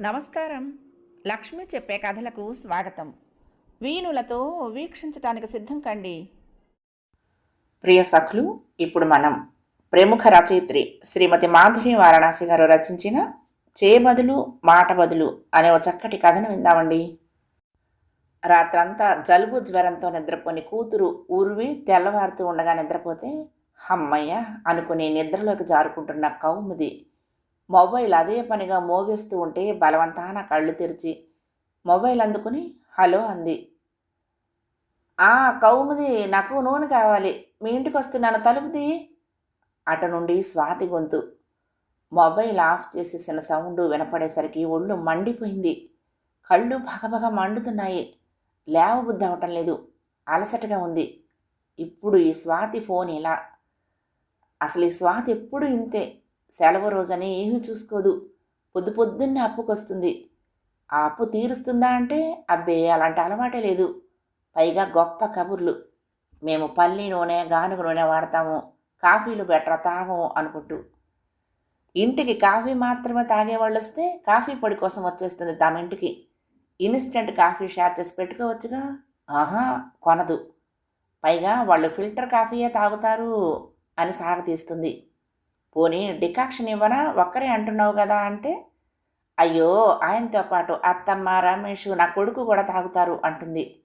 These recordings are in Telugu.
నమస్కారం. లక్ష్మి చెప్పే కథలకు స్వాగతం. వీణులతో వీక్షించటానికి సిద్ధం కండి. ప్రియ సఖులు ఇప్పుడు మనం ప్రముఖ రచయిత్రి శ్రీమతి మాధురి వారణాసి గారు రచించిన చేబదులు మాట బదులు అనే ఒక చక్కటి కథను విందామండి. రాత్రంతా జలుబు జ్వరంతో నిద్రపోని కూతురు ఉరివి తెల్లవారుతూ ఉండగా నిద్రపోతే హమ్మయ్య అనుకుని నిద్రలోకి జారుకుంటున్న కౌముది మొబైల్ అదే పనిగా మోగిస్తూ ఉంటే బలవంతాన కళ్ళు తెరిచి మొబైల్ అందుకుని హలో అంది. ఆ కౌముది నాకు నూనె కావాలి. మీ ఇంటికి వస్తున్నాను తలుపుది అటు నుండి స్వాతి గొంతు. మొబైల్ ఆఫ్ చేసేసిన సౌండ్ వినపడేసరికి ఒళ్ళు మండిపోయింది. కళ్ళు భగభగ మండుతున్నాయి. లేవబుద్ధి అవటం లేదు. అలసటగా ఉంది. ఇప్పుడు ఈ స్వాతి ఫోన్ ఇలా అసలు ఈ స్వాతి ఎప్పుడు ఇంతే? సెలవు రోజని ఏమీ చూసుకోదు. పొద్దు పొద్దున్నే అప్పుకొస్తుంది. ఆ అప్పు తీరుస్తుందా అంటే అబ్బే అలాంటి అలవాటే లేదు. పైగా గొప్ప కబుర్లు. మేము పల్లి నూనె గానుగ నూనె వాడతాము. కాఫీలు బెటర్ తాగము అనుకుంటూ. ఇంటికి కాఫీ మాత్రమే తాగేవాళ్ళు వస్తే కాఫీ పొడి కోసం వచ్చేస్తుంది తమ ఇంటికి. ఇన్స్టెంట్ కాఫీ షార్చెస్ పెట్టుకోవచ్చుగా? ఆహా కొనదు. పైగా వాళ్ళు ఫిల్టర్ కాఫీయే తాగుతారు అని సాగతీస్తుంది. పోనీ డికాక్షన్ ఇవ్వనా? ఒక్కరే అంటున్నావు కదా అంటే అయ్యో ఆయనతో పాటు అత్తమ్మ రమేష్ నా కొడుకు కూడా తాగుతారు అంటుంది.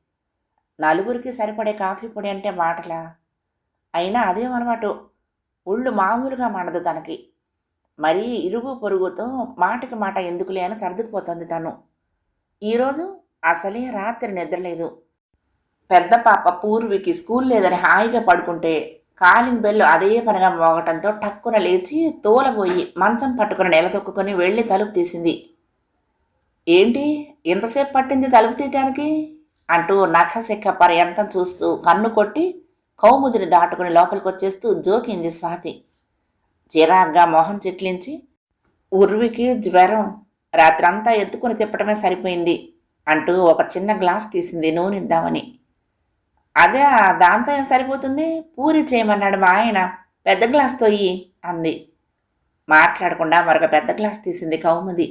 నలుగురికి సరిపడే కాఫీ పొడి అంటే మాటలా? అయినా అదేం అలవాటు? ఒళ్ళు మామూలుగా మండదు తనకి. మరీ ఇరుగు పొరుగుతో మాటకి మాట ఎందుకులే అని సర్దుకుపోతుంది తను. ఈరోజు అసలే రాత్రి నిద్రలేదు. పెద్ద పాప పూర్వికి స్కూల్ లేదని హాయిగా పడుకుంటే కాలింగ్ బెల్ అదే పనిగా మోగటంతో టక్కున లేచి తోలబోయి మంచం పట్టుకుని నెలతొక్కుని వెళ్ళి తలుపు తీసింది. ఏంటి? ఎంతసేపు పట్టింది తలుపు తీయటానికి? అంటూ నఖశెక్క పర్యంతం చూస్తూ కన్ను కొట్టి కౌముదిని దాటుకుని లోపలికి వచ్చేస్తూ జోకింది స్వాతి. చిరాగ్గా మొహం చిట్లించి ఉర్వికి జ్వరం. రాత్రంతా ఎత్తుకుని తిప్పటమే సరిపోయింది అంటూ ఒక చిన్న గ్లాస్ తీసింది నూనె ఇద్దామని అదే దాంతో ఏం సరిపోతుంది? పూరి చేయమన్నాడు మా ఆయన. పెద్ద గ్లాస్తో ఇయ్యి అంది. మాట్లాడకుండా మరొక పెద్ద గ్లాస్ తీసింది కౌముది.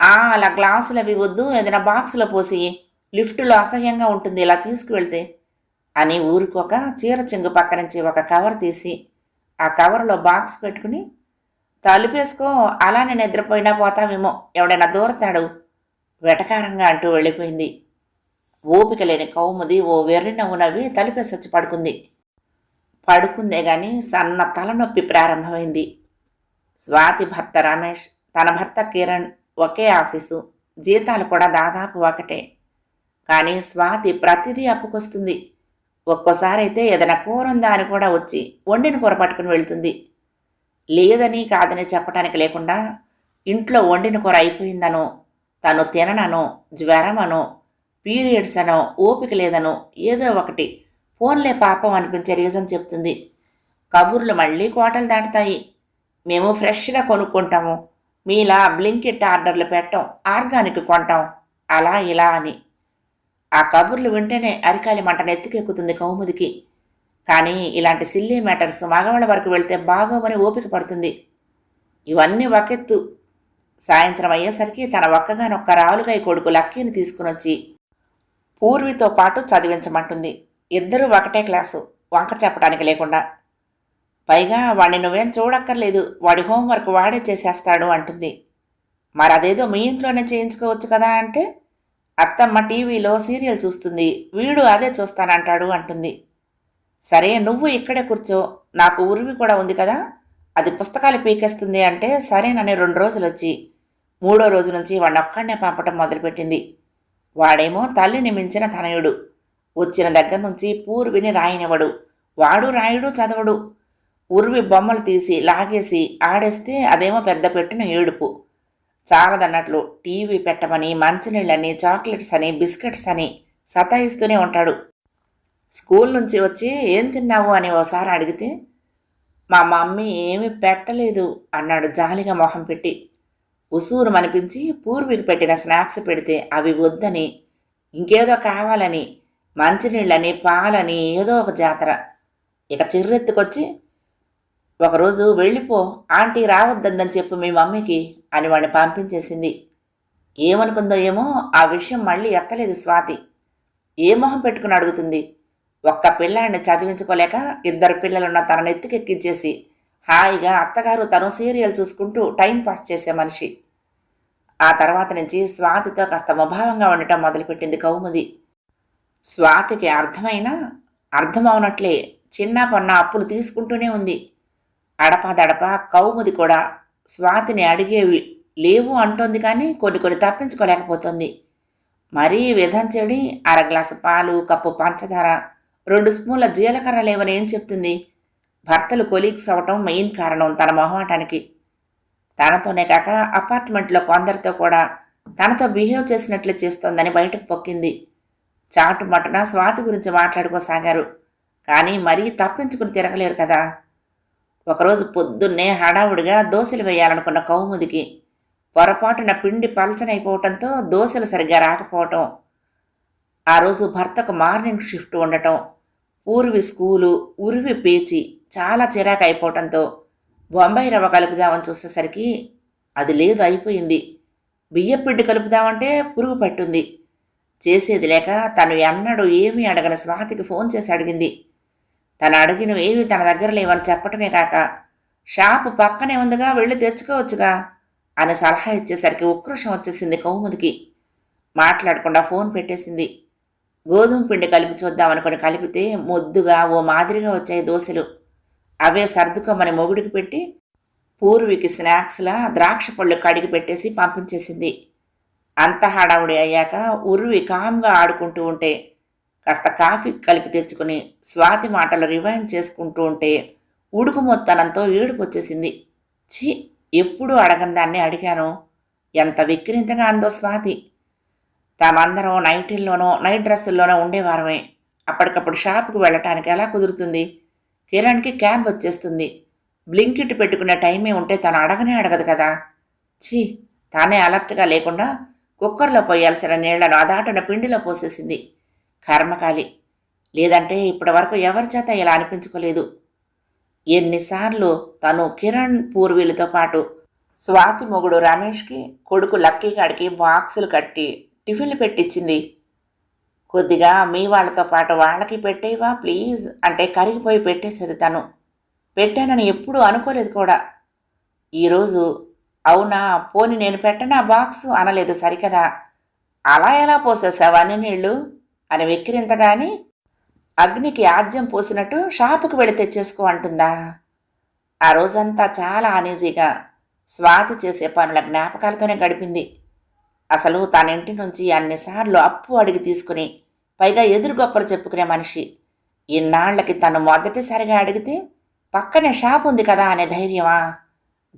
ఆ అలా గ్లాసులు అవి వద్దు ఏదైనా బాక్సులో పోసి లిఫ్టులో అసహ్యంగా ఉంటుంది ఇలా తీసుకువెళ్తే అని ఊరికొక చీర చెంగు పక్క నుంచి ఒక కవర్ తీసి ఆ కవర్లో బాక్స్ పెట్టుకుని తలుపేసుకో అలానే నిద్రపోయినా పోతావేమో ఎవడైనా దూరతాడు వెటకారంగా అంటూ వెళ్ళిపోయింది. ఓపిక లేని కౌముది ఓ వెర్రి నవ్వు నవ్వి తలుపేసొచ్చి పడుకుంది. పడుకుందే గాని సన్న తలనొప్పి ప్రారంభమైంది. స్వాతి భర్త రమేష్ తన భర్త కిరణ్ ఒకే ఆఫీసు జీతాలు కూడా దాదాపు ఒకటే. కానీ స్వాతి ప్రతిదీ అప్పుకొస్తుంది. ఒక్కోసారి అయితే ఏదైనా కూర ఉందా అని కూడా వచ్చి వండిన కూర పట్టుకుని వెళ్తుంది. లేదని కాదని చెప్పడానికి లేకుండా ఇంట్లో వండిన కూర అయిపోయిందనో తను తినననో జ్వరమనో పీరియడ్స్ అనో ఓపిక లేదనో ఏదో ఒకటి. ఫోన్లే పాపం అనిపించే రీజన్ చెప్తుంది. కబుర్లు మళ్ళీ కోటలు దాటుతాయి. మేము ఫ్రెష్గా కొనుక్కుంటాము. మీలా బ్లింకెట్ ఆర్డర్లు పెట్టం. ఆర్గానిక్ కొంటాం. అలా ఇలా అని. ఆ కబుర్లు వింటేనే అరికాలి మంట నెత్తికెక్కుతుంది కౌముదికి. కానీ ఇలాంటి సిల్లీ మ్యాటర్స్ మగవాళ్ళ వరకు వెళ్తే బాగోమని ఓపిక పడుతుంది. ఇవన్నీ ఒకెత్తు. సాయంత్రం అయ్యేసరికి తన ఒక్కగానొక్క రావులకాయ కొడుకు లక్కీని తీసుకునొచ్చి పూర్వితో పాటు చదివించమంటుంది. ఇద్దరూ ఒకటే క్లాసు వంక చెప్పడానికి లేకుండా. పైగా వాడిని నువ్వేం చూడక్కర్లేదు వాడి హోంవర్క్ వాడే చేసేస్తాడు అంటుంది. మరి అదేదో మీ ఇంట్లోనే చేయించుకోవచ్చు కదా అంటే అత్తమ్మ టీవీలో సీరియల్ చూస్తుంది వీడు అదే చూస్తానంటాడు అంటుంది. సరే నువ్వు ఇక్కడే కూర్చో నాకు ఉరివి కూడా ఉంది కదా అది పుస్తకాలు పీకేస్తుంది అంటే సరేనని రెండు రోజులు వచ్చి మూడో రోజు నుంచి వాడిని ఒక్కడనే పంపటం మొదలుపెట్టింది. వాడేమో తల్లిని మించిన తనయుడు. వచ్చిన దగ్గర నుంచి పూర్విని రాయనివ్వడు. వాడు రాయుడు చదవడు. ఉరివి బొమ్మలు తీసి లాగేసి ఆడేస్తే అదేమో పెద్ద పెట్టిన ఏడుపు. చాలదన్నట్లు టీవీ పెట్టమని మంచినీళ్ళని చాక్లెట్స్ అని బిస్కెట్స్ అని సతాయిస్తూనే ఉంటాడు. స్కూల్ నుంచి వచ్చి ఏం తిన్నావు? అని ఓసారి అడిగితే మా మమ్మీ ఏమీ పెట్టలేదు అన్నాడు జాలిగా మొహం పెట్టి. ఉసూరు అనిపించి పూర్వీకు పెట్టిన స్నాక్స్ పెడితే అవి వద్దని ఇంకేదో కావాలని మంచినీళ్ళని పాలని ఏదో ఒక జాతర. ఇక చిర్రెత్తుకొచ్చి ఒకరోజు వెళ్ళిపో ఆంటీ రావద్దని చెప్పు మీ మమ్మీకి అని వాడిని పంపించేసింది. ఏమనుకుందో ఏమో ఆ విషయం మళ్ళీ ఎత్తలేదు స్వాతి. ఏ మొహం పెట్టుకుని అడుగుతుంది. ఒక్క పిల్లాడిని చదివించుకోలేక ఇద్దరు పిల్లలున్న తన నెత్తికెక్కించేసి హాయిగా అత్తగారు తను సీరియల్ చూసుకుంటూ టైం పాస్ చేసే మనిషి. ఆ తర్వాత నుంచి స్వాతితో కాస్త ముభావంగా ఉండటం మొదలుపెట్టింది కౌముది. స్వాతికి అర్థమైనా అర్థమవునట్లే చిన్న పొన్న అప్పులు తీసుకుంటూనే ఉంది. అడపాదడప కౌముది కూడా స్వాతిని అడిగేవి లేవు అంటోంది కానీ కొన్ని కొన్ని తప్పించుకోలేకపోతుంది. మరీ విధం చెడి అర గ్లాసు పాలు కప్పు పంచదార రెండు స్పూన్ల జీలకర్ర లేవని ఏం చెప్తుంది? భర్తలు కొలీగ్స్ అవటం మెయిన్ కారణం తన మొహమాటానికి. తనతోనే కాక అపార్ట్మెంట్లో కొందరితో కూడా తనతో బిహేవ్ చేసినట్లు చేస్తోందని బయటకు పొక్కింది. చాటు మటున స్వాతి గురించి మాట్లాడుకోసాగారు. కానీ మరీ తప్పించుకుని తిరగలేరు కదా. ఒకరోజు పొద్దున్నే హడావుడిగా దోశలు వేయాలనుకున్న కౌముదికి పొరపాటున పిండి పలచనైపోవటంతో దోశలు సరిగ్గా రాకపోవటం ఆ రోజు భర్తకు మార్నింగ్ షిఫ్ట్ ఉండటం పూర్వి స్కూలు ఉరివి పేచి చాలా చిరాకు అయిపోవటంతో బొంబాయి రవ్వ కలుపుదామని చూసేసరికి అది లేదు అయిపోయింది. బియ్యపిండి కలుపుదామంటే పురుగు పట్టుంది. చేసేది లేక తను ఎన్నడూ ఏమీ అడగని స్వాతికి ఫోన్ చేసి అడిగింది. తను అడిగినవి ఏమీ తన దగ్గర లేవని చెప్పటమే కాక షాపు పక్కనే ఉందిగా వెళ్ళి తెచ్చుకోవచ్చుగా అని సలహా ఇచ్చేసరికి ఉక్రోషం వచ్చేసింది కౌముదికి. మాట్లాడకుండా ఫోన్ పెట్టేసింది. గోధుమ పిండి కలిపి చూద్దామనుకుని కలిపితే మొద్దుగా ఓ మాదిరిగా వచ్చాయి దోశలు. అవే సర్దుకోమని మొగుడికి పెట్టి పూర్వికి స్నాక్స్లా ద్రాక్ష పళ్ళు కడిగి పెట్టేసి పంపించేసింది. అంత హడావుడి అయ్యాక ఉర్వి కామ్గా ఆడుకుంటూ ఉంటే కాస్త కాఫీ కలిపి తెచ్చుకుని స్వాతి మాటలు రివైండ్ చేసుకుంటూ ఉంటే ఉడుకు మొత్తనంతో ఏడుపు వచ్చేసింది ఛీ! ఎప్పుడు అడగని దాన్ని అడిగాను? ఎంత విక్రింతగా అందో స్వాతి. తామందరం నైటీల్లోనో నైట్ డ్రెస్సుల్లోనో ఉండేవారమే. అప్పటికప్పుడు షాపుకు వెళ్ళటానికి ఎలా కుదురుతుంది? కిరణ్కి క్యాబ్ వచ్చేస్తుంది. బ్లింకిట్ పెట్టుకున్న టైమే ఉంటే తను అడగనే అడగదు కదా. ఛీ తానే అలర్ట్గా లేకుండా కుక్కర్లో పోయాల్సిన నీళ్ళను అదాటన పిండిలో పోసేసింది. కర్మకాలి. లేదంటే ఇప్పటి వరకు ఎవరి చేత ఇలా అనిపించుకోలేదు. ఎన్నిసార్లు తను కిరణ్ పూర్వీలతో పాటు స్వాతి మొగుడు రమేష్కి కొడుకు లక్కీ కాడికి బాక్సులు కట్టి టిఫిన్లు పెట్టించింది కొద్దిగా మీ వాళ్ళతో పాటు వాళ్ళకి పెట్టేవా? ప్లీజ్. అంటే కరిగిపోయి పెట్టేసేది తను. పెట్టానని ఎప్పుడూ అనుకోలేదు కూడా. ఈరోజు అవునా? పోని నేను పెట్టనా బాక్సు? అనలేదు సరికదా? అలా ఎలా పోసేసావా అని నీళ్ళు అని వెక్కిరింతగాని అగ్నికి ఆజ్యం పోసినట్టు షాపుకు వెళ్ళి తెచ్చేసుకో అంటుందా? ఆ రోజంతా చాలా అనేజీగా స్వాతి చేసే పనుల జ్ఞాపకాలతోనే గడిపింది. అసలు తన ఇంటి నుంచి అన్నిసార్లు అప్పు అడిగి తీసుకుని పైగా ఎదురు గొప్పలు చెప్పుకునే మనిషి. ఇన్నాళ్ళకి తను మొదటిసారిగా అడిగితే పక్కనే షాప్ ఉంది కదా అనే ధైర్యమా?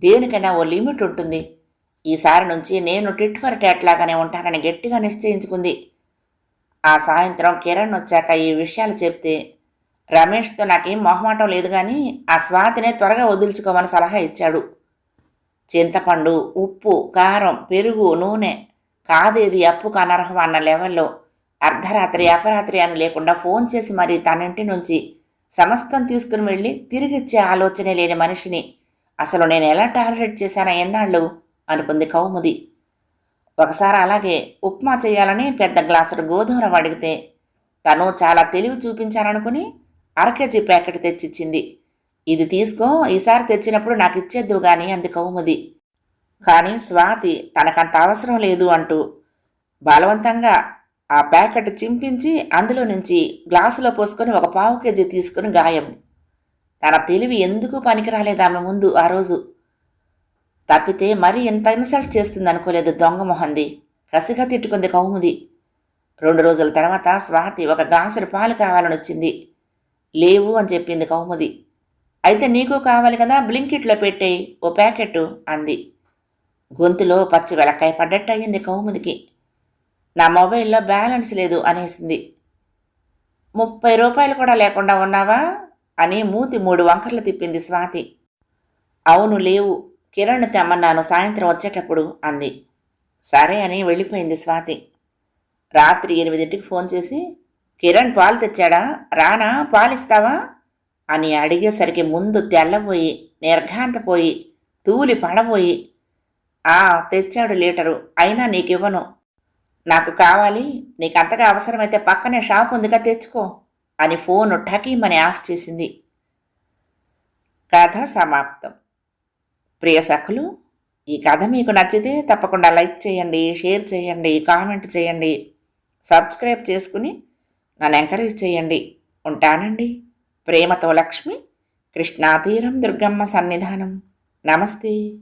దేనికైనా ఓ లిమిట్ ఉంటుంది. ఈసారి నుంచి నేను టిట్ ఫర్ టాట్లాగానే ఉంటానని గట్టిగా నిశ్చయించుకుంది. ఆ సాయంత్రం కిరణ్ వచ్చాక ఈ విషయాలు చెప్తే రమేష్తో నాకేం మొహమాటం లేదు కానీ ఆ స్వాతినే త్వరగా వదిల్చుకోమని సలహా ఇచ్చాడు. చింతపండు ఉప్పు కారం పెరుగు నూనె కాదేది అప్పుకు అనర్హం అన్న లెవెల్లో అర్ధరాత్రి అపరాత్రి అని లేకుండా ఫోన్ చేసి మరీ తనింటి నుంచి సమస్తం తీసుకుని వెళ్ళి తిరిగిచ్చే ఆలోచనే లేని మనిషిని. అసలు నేను ఎలా టాలరేట్ చేశానా ఎన్నాళ్ళు? అనుకుంది కౌముది. ఒకసారి అలాగే ఉప్మా చేయాలని పెద్ద గ్లాసుడు గోధుమ అడిగితే తను చాలా తెలివి చూపించాననుకుని అర కేజీ ప్యాకెట్ తెచ్చిచ్చింది. ఇది తీసుకో ఈసారి తెచ్చినప్పుడు నాకు ఇచ్చేద్దు గాని అంది కౌముది. కానీ స్వాతి తనకంత అవసరం లేదు అంటూ బలవంతంగా ఆ ప్యాకెట్ చింపించి అందులో నుంచి గ్లాసులో పోసుకొని ఒక పావు కేజీ తీసుకుని గాయం. తన తెలివి ఎందుకు పనికిరాలేదు ఆమె ముందు ఆ రోజు? తప్పితే మరీ ఇంత ఇన్సల్ట్ చేస్తుంది అనుకోలేదు దొంగ మొహంది. కసిగా తిట్టుకుంది కౌముది. రెండు రోజుల తర్వాత స్వాతి ఒక గ్లాసుడు పాలు కావాలని వచ్చింది. లేవు అని చెప్పింది కౌముది. అయితే నీకు కావాలి కదా బ్లింకిట్లో పెట్టేయి ఓ ప్యాకెట్ అంది. గొంతులో పచ్చి వెలక్కాయ పడ్డట్టు అయ్యింది కౌముదికి నా మొబైల్లో బ్యాలెన్స్ లేదు అనేసింది. ముప్పై రూపాయలు కూడా లేకుండా ఉన్నావా? అని మూతి మూడు వంకర్లు తిప్పింది స్వాతి. అవును లేవు కిరణ్ తెమ్మన్నాను సాయంత్రం వచ్చేటప్పుడు అంది. సరే అని వెళ్ళిపోయింది స్వాతి. రాత్రి ఎనిమిదింటికి ఫోన్ చేసి కిరణ్ పాలు తెచ్చాడా? రానా? పాలిస్తావా? అని అడిగేసరికి ముందు తెల్లబోయి నిర్ఘాంతపోయి తూలి పడబోయి ఆ తెచ్చాడు లీటరు. అయినా నీకివ్వను. నాకు కావాలి. నీకు అంతగా అవసరమైతే పక్కనే షాప్ ఉందిగా తెచ్చుకో అని ఫోన్ ఠకీమని ఆఫ్ చేసింది. కథ సమాప్తం. ప్రియ సఖులు ఈ కథ మీకు నచ్చితే తప్పకుండా లైక్ చేయండి షేర్ చేయండి కామెంట్ చేయండి సబ్స్క్రైబ్ చేసుకుని నన్ను ఎంకరేజ్ చేయండి. ఉంటానండి. ప్రేమతో లక్ష్మి కృష్ణాతీరం దుర్గమ్మ సన్నిధానం. నమస్తే.